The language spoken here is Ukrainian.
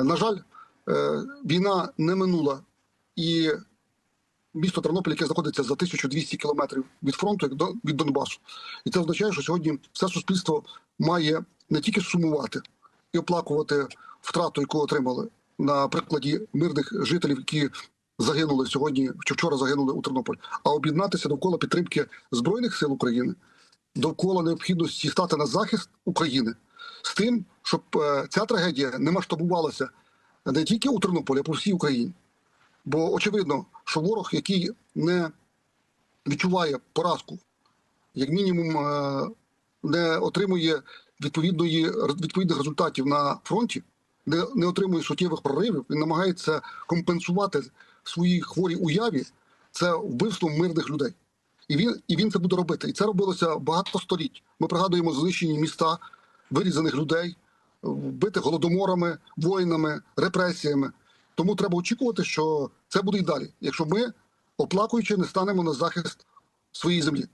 Е, На жаль, е, війна не минула, і місто Тернопіль, яке знаходиться за 1200 кілометрів від фронту, від Донбасу. І це означає, що сьогодні все суспільство має не тільки сумувати і оплакувати втрату, яку отримали на прикладі мирних жителів, які загинули сьогодні, чи вчора загинули у Тернополі, а об'єднатися довкола підтримки збройних сил України, довкола необхідності стати на захист України з тим, щоб е, ця трагедія не масштабувалася не тільки у Тернополі, а по всій Україні. Бо очевидно, що ворог, який не відчуває поразку, як мінімум е, не отримує відповідної відповідних результатів на фронті, не, не отримує суттєвих проривів, він намагається компенсувати в своїй хворій уяві це вбивством мирних людей. І він, і він це буде робити. І це робилося багато століть. Ми пригадуємо знищені міста, вирізаних людей, вбитих голодоморами, воїнами, репресіями. Тому треба очікувати, що це буде і далі, якщо ми, оплакуючи, не станемо на захист своєї землі.